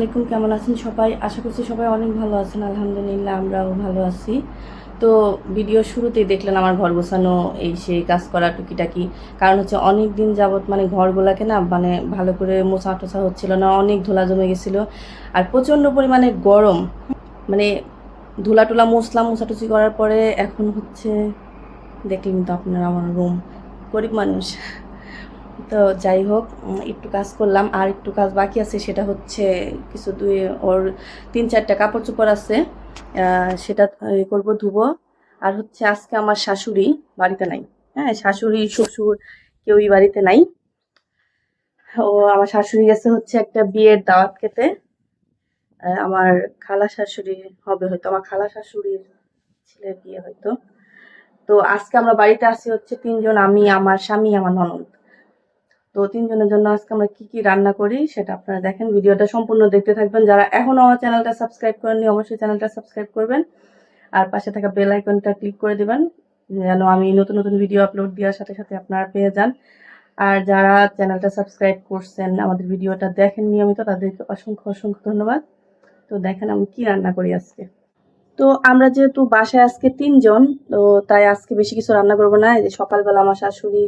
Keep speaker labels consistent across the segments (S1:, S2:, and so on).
S1: আলাইকুম, কেমন আছেন সবাই? আশা করছি সবাই অনেক ভালো আছেন, আলহামদুলিল্লাহ আমরাও ভালো আছি। তো ভিডিও শুরুতেই দেখলেন আমার ঘর গোছানো, এই সেই কাজ করা টুকিটাকি। কারণ হচ্ছে অনেক দিন যাবৎ মানে ঘরগুলাকে না মানে ভালো করে মোছা টোছা হচ্ছিল না, অনেক ধুলা জমে গেছিল। আর প্রচণ্ড পরিমাণে গরম। মানে ধুলা টুলা মুছলাম মোছাটুচি করার পরে এখন হচ্ছে, দেখলেন তো আপনারা আমার রুম গরিব মানুষ। তো যাই হোক একটু কাজ করলাম। আর একটু কাজ বাকি আছে, সেটা হচ্ছে কিছু দুই, ওর তিন চারটা কাপড় চোপড় আছে। সেটা করব ধুবো। আর হচ্ছে আজকে আমার শাশুড়ি বাড়িতে নাই। হ্যাঁ শাশুড়ি, শ্বশুর কেউই বাড়িতে নাই। ও, আমার শাশুড়ি গেছে হচ্ছে একটা বিয়ের দাওয়াত খেতে। আমার খালা শাশুড়ি হবে হয়তো, আমার খালা শাশুড়ির ছেলের বিয়ে হয়তো। তো আজকে আমরা বাড়িতে আসি হচ্ছে তিনজন, আমি, আমার স্বামী, আমার ননদ। তো তিনজনের জন্য আজকে আমরা কি কি রান্না করি সেটা আপনারা দেখেন। ভিডিওটা সম্পূর্ণ দেখতে থাকবেন। যারা এখনও আমার চ্যানেলটা সাবস্ক্রাইব করেননি, অবশ্যই চ্যানেলটা সাবস্ক্রাইব করবেন। আর পাশে থাকা বেল আইকনটা ক্লিক করে দেবেন, যেন আমি নতুন নতুন ভিডিও আপলোড দেওয়ার সাথে সাথে আপনারা পেয়ে যান। আর যারা চ্যানেলটা সাবস্ক্রাইব করছেন, আমাদের ভিডিওটা দেখেন নিয়মিত তাদেরকে অসংখ্য অসংখ্য ধন্যবাদ। তো দেখেন আমি কি রান্না করি আজকে। তো আমরা যেহেতু বাসায় আজকে তিনজন, তো তাই আজকে বেশি কিছু রান্না করব না। এই যে সকালবেলা আমার শাশুড়ি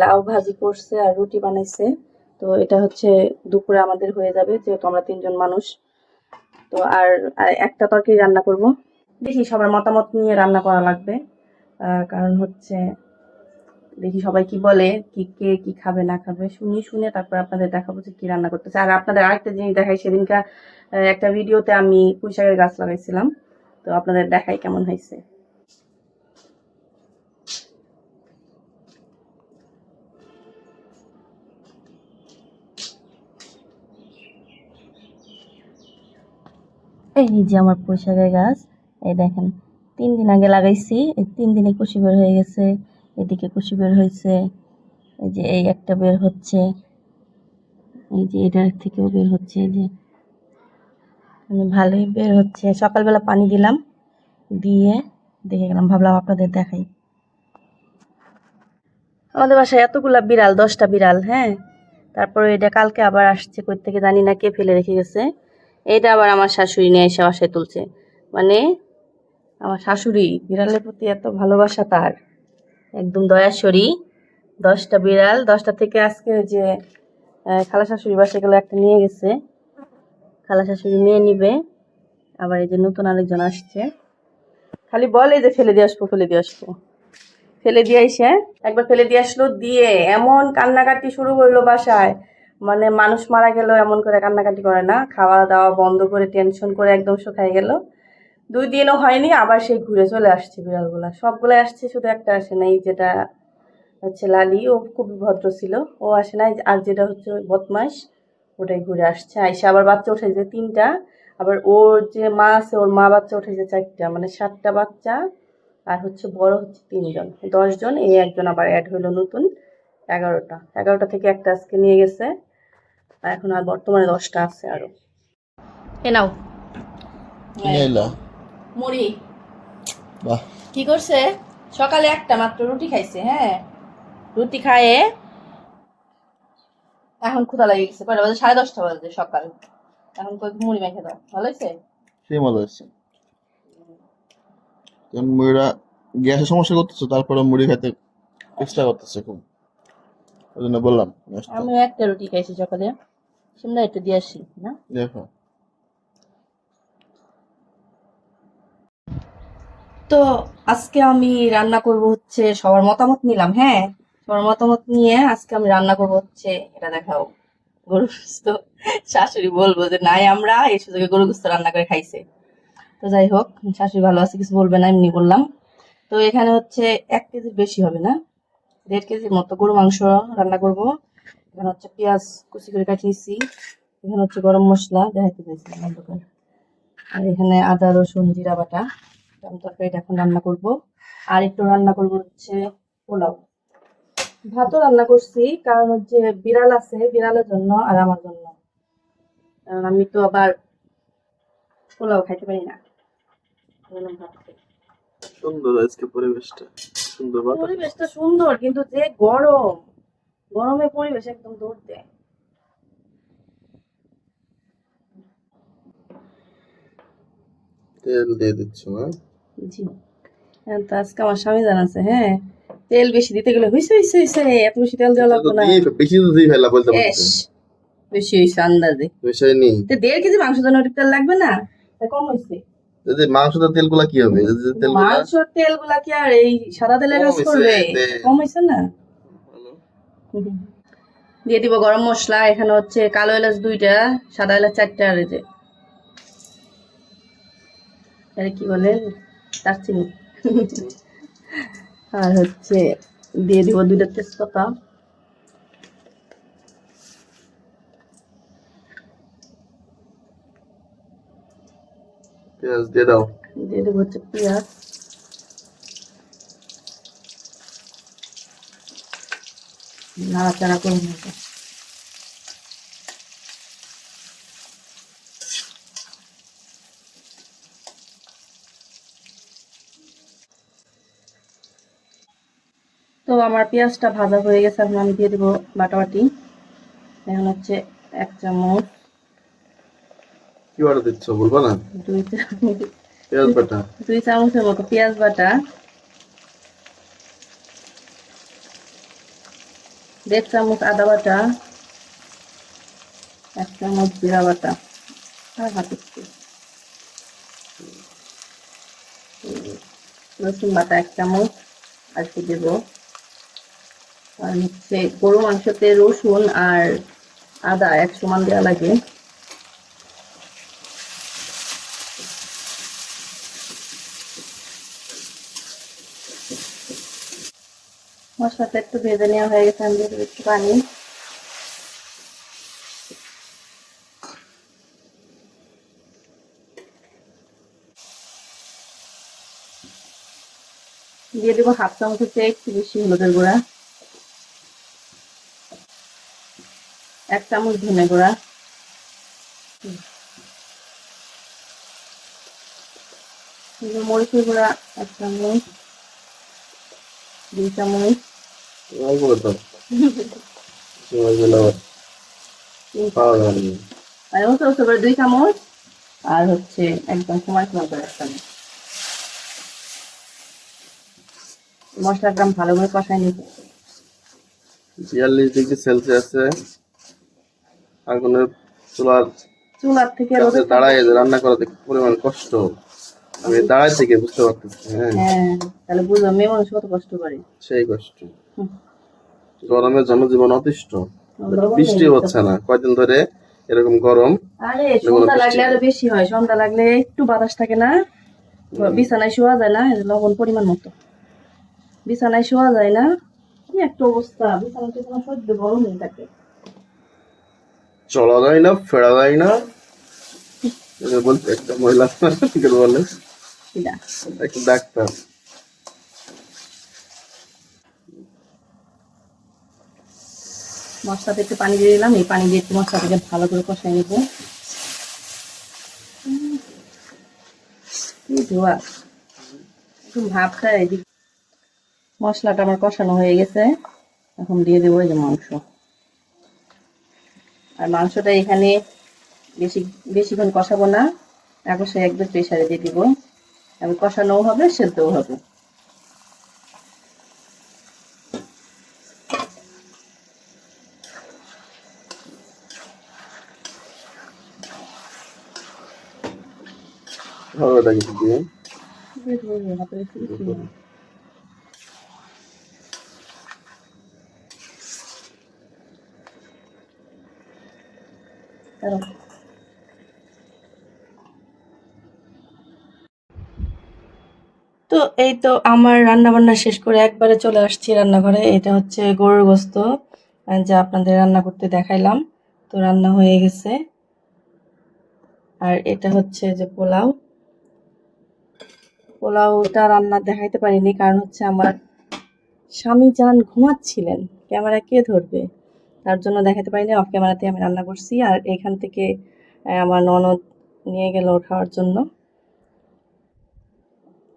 S1: লাউ ভাজি করছে আর রুটি বানাইছে। তো এটা হচ্ছে দুপুরে আমাদের হয়ে যাবে, যেহেতু আমরা তিনজন মানুষ। তো আর একটা তরকারি রান্না করব। দেখি সবার মতামত নিয়ে রান্না করা লাগবে। কারণ হচ্ছে দেখি সবাই কি বলে, কি কে কি খাবে, না খাবে। শুনি, শুনে তারপর আপনাদের দেখাবো যে কি রান্না করতেছে। আর আপনাদের আরেকটা জিনিস দেখাই, সেদিনকার একটা ভিডিওতে আমি পুঁই শাকের গাছ লাগাইছিলাম। তো আপনাদের দেখাই কেমন হয়েছে। এই যে আমার পোশাকের গাছ, এই দেখেন, তিন দিন আগে লাগাইছি, এই তিন দিনে কুশি বের হয়ে গেছে, এদিকে কুশি বের হয়েছে, এই যে এই একটা বের হচ্ছে, এই যে এটার থেকেও বের হচ্ছে, এই যে মানে ভালোই বের হচ্ছে। সকালবেলা পানি দিলাম, দিয়ে দেখে গেলাম, ভাবলাম আপনাদের দেখাই। আমাদের বাসায় এতগুলা বিড়াল, দশটা বিড়াল হ্যাঁ? তারপরে এটা কালকে আবার আসছে, কই থেকে জানি না, কে ফেলে রেখে গেছে। এটা আবার আমার শাশুড়ি নিয়ে এসে বাসায় তুলছে। মানে আমার শাশুড়ি বিড়ালের প্রতি এত ভালোবাসা তার। একদম দয়াশরী দশটা বিড়াল, দশটা থেকে আজকে যে খালা শাশুড়ি বাসায় গেলে, একটা নিয়ে গেছে। খালা শাশুড়ি নিয়ে নিবে। আবার এই যে নতুন আরেকজন আসছে। খালি বলে যে ফেলে দিয়ে আসব, ফেলে দিয়ে আসব। ফেলে দিয়ে এসে, একবার ফেলে দিয়ে আসলো, দিয়ে এমন কান্নাকাটি শুরু করল বাসায়। মানে মানুষ মারা গেল এমন করে কান্নাকাটি করে না। খাওয়া দাওয়া বন্ধ করে টেনশন করে একদম শুকাই গেল। দুই দিনও হয়নি, আবার সেই ঘুরে চলে আসছে বিড়ালগুলা। সবগুলো আসছে, শুধু একটা আসে নাই, যেটা হচ্ছে লালি। ও খুবই ভদ্র ছিল। ও আসে নাই, আর যেটা হচ্ছে বদমাস ওটাই ঘুরে আসছে। আইসা আবার বাচ্চা উঠেছে তিনটা। আবার ওর যে মা আছে, ওর মা বাচ্চা উঠেছে চারটা। মানে সাতটা বাচ্চা, আর হচ্ছে বড় হচ্ছে তিনজন। দশজন, এই একজন আবার অ্যাড হইল নতুন। এগারোটা। এগারোটা থেকে একটা আজকে নিয়ে গেছে। আর এখন আর বর্তমানে দশটা আছে আরও। এ নাও।
S2: কি
S1: মুড়ি। কি করছে? সকালে একটা মাত্র রুটি খাইছে হ্যাঁ? রুটি খায়ে এখন ক্ষুধা লাগে গেছে। কয়টা বাজে? সাড়ে দশটা বাজে সকাল। এখন কই মুড়ি মেখে দাও। ভালো হয়েছে?
S2: সেই মজা হচ্ছে কারণ মুড়িরা গ্যাসের সমস্যা করতেছে তারপরে মুড়ি খেতে চেষ্টা করতেছে খুব। ওই জন্য বললাম
S1: আমি একটা রুটি খাইছি সকালে সিমলা একটু দিয়ে আসি না?
S2: দেখো।
S1: তো আজকে আমি রান্না করব হচ্ছে সবার মতামত নিলাম হ্যাঁ? সবার মতামত নিয়ে আজকে আমি রান্না করব হচ্ছে এটা দেখাও গরু গুস্ত শাশুড়ি বলব যে নাই আমরা এই সুযোগে গরু গুস্ত রান্না করে খাইছে। তো যাই হোক শাশুড়ি ভালো আছে কিছু বলবে না এমনি বললাম। তো এখানে হচ্ছে এক কেজির বেশি হবে না? দেড় কেজির মতো গরু মাংস রান্না করব। এখানে হচ্ছে পেঁয়াজ কুচি করে কাটিয়ে নিচ্ছি এখানে হচ্ছে গরম মশলা, দেখাইতে চাইছি অন্ধকার। আর এখানে আদা, রসুন, জিরা বাটা আমি তরকারিটা এখন রান্না করব। আর একটু রান্না করব হচ্ছে পোলাও। ভাতও রান্না করছি, কারণ হচ্ছে বিড়াল আছে, বিড়ালের জন্য আর আমার জন্য। কারণ আমি তো আবার পোলাও খাইতে পারি না। ভাত।
S2: সুন্দর আজকে পরিবেশটা। সুন্দর
S1: পরিবেশটা সুন্দর কিন্তু যে গরম গরমে পরিবেশ একদম দৌড় দেয়
S2: তেল দিয়ে
S1: জি। হ্যাঁ, তো আজকে আমার স্বামী জানাছে হ্যাঁ। তেল বেশি দিতে গেলে হইছে হইছে হইছে হ্যাঁ, এত বেশি তেল দেওয়া লাগবে না।
S2: বেশি তো দিই ফেলা বলতে
S1: বেশি হইছে আন্দাজে।
S2: নেই
S1: তো দেড় কেজি মাংস জন্য তেল লাগবে না? কম হইছে।
S2: যদি মাংসটা তেলগুলা কি হবে? তেলগুলা
S1: তেলগুলা কি আর এই সাদা তেলের কাজ করবে? কম হয়েছে না? দিয়ে দিব গরম মশলা এখানে হচ্ছে কালো এলাচ দুইটা সাদা এলাচ চারটা আর যে আরে কি বলে? দারচিনি। আর হচ্ছে দিয়ে দিব দুইটা তেজপাতা।
S2: পেঁয়াজ দিয়ে দাও।
S1: দিয়ে দেবো হচ্ছে পেঁয়াজ। নাড়াচাড়া করে নেব। তো আমার পেঁয়াজটা ভাজা হয়ে গেছে, এখন আমি দিয়ে দেবো বাটাবাটি। এখন হচ্ছে এক চামচ
S2: কি বাটা দিচ্ছ বলব না? পেঁয়াজ বাটা।
S1: দুই চামচের মতো পেঁয়াজ বাটা। দেড় চামচ আদা বাটা। এক চামচ জিরা বাটা। আর হাতে রসুন বাটা এক চামচ আর কি দেবো। আর হচ্ছে গরু মাংসতে রসুন আর আদা এক সমান দেওয়া লাগে। মশলাটা একটু ভেজে নেওয়া হয়ে গেছে, আমি একটু পানি। দিয়ে দেবো হাফ চামচ হচ্ছে একটু বেশি হলুদের গুঁড়া। এক চামচ ধনে গুঁড়া। মরিচের গুঁড়া এক চামচ, দুই চামচ।
S2: সময় গেলে পাওয়া যাবে
S1: আর হচ্ছে হচ্ছে করে দুই চামচ আর হচ্ছে একদম সময় সময় করে ভালো করে কষাই নিতে
S2: বিয়াল্লিশ ডিগ্রি সেলসিয়াসে আগুনের চুলার
S1: চুলার থেকে
S2: দাঁড়ায় রান্না করা পরিমাণ কষ্ট দাঁড়ায় থেকে বুঝতে পারতেছি হ্যাঁ।
S1: হ্যাঁ তাহলে বুঝো মেয়ে মানুষ কত কষ্ট করে।
S2: সেই কষ্ট। গরমের জনজীবন অতিষ্ঠ বৃষ্টি হচ্ছে না। কয়দিন ধরে এরকম গরম?
S1: আরে সন্ধ্যা লাগলে আরও বেশি হয়। সন্ধ্যা লাগলে একটু বাতাস থাকে না। বিছানায় শোয়া যায় না লবণ পরিমাণ মতো। বিছানায় শোয়া যায় না। কি একটা অবস্থা। বিছানাতে কোনো সহ্য গরম হয়ে থাকে।
S2: চলা যায় না ফেরা যায় না। বলতে একটা মহিলা বলে একটা ডাক্তার
S1: মশলাতে একটু পানি দিয়ে দিলাম এই পানি দিয়ে একটু মশলাটাকে ভালো করে কষাই নেব। ধোয়া একটু ভাবটা এদিক মশলাটা আমার কষানো হয়ে গেছে। এখন দিয়ে দেবো এই যে মাংস। আর মাংসটা এখানে বেশি বেশিক্ষণ কষাবো না। এখন সে একদম প্রেশারে দিয়ে দিব। আমি কষানোও হবে সেদ্ধও হবে
S2: ভালো এটা কিছু দিয়ে
S1: হাতে রেখে দিচ্ছি না। দাঁড়াও। তো এই তো আমার রান্না বান্না শেষ করে একবারে চলে আসছি রান্নাঘরে। এটা হচ্ছে গরুর গোস্ত যা আপনাদের রান্না করতে দেখাইলাম। তো রান্না হয়ে গেছে। আর এটা হচ্ছে যে পোলাও। পোলাওটা রান্না দেখাইতে পারিনি, কারণ হচ্ছে আমার স্বামী যান ঘুমাচ্ছিলেন, ক্যামেরা কে ধরবে? তার জন্য দেখাতে পারিনি, অফ ক্যামেরাতে আমি রান্না করছি। আর এখান থেকে আমার ননদ নিয়ে গেল খাওয়ার জন্য।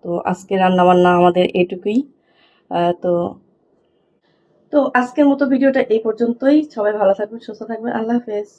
S1: তো আজকে রান্নাবান্না আমাদের এটুকুই। তো তো আজকের মতো ভিডিওটা এই পর্যন্তই। সবাই ভালো থাকবেন, সুস্থ থাকবেন। আল্লাহ হাফেজ।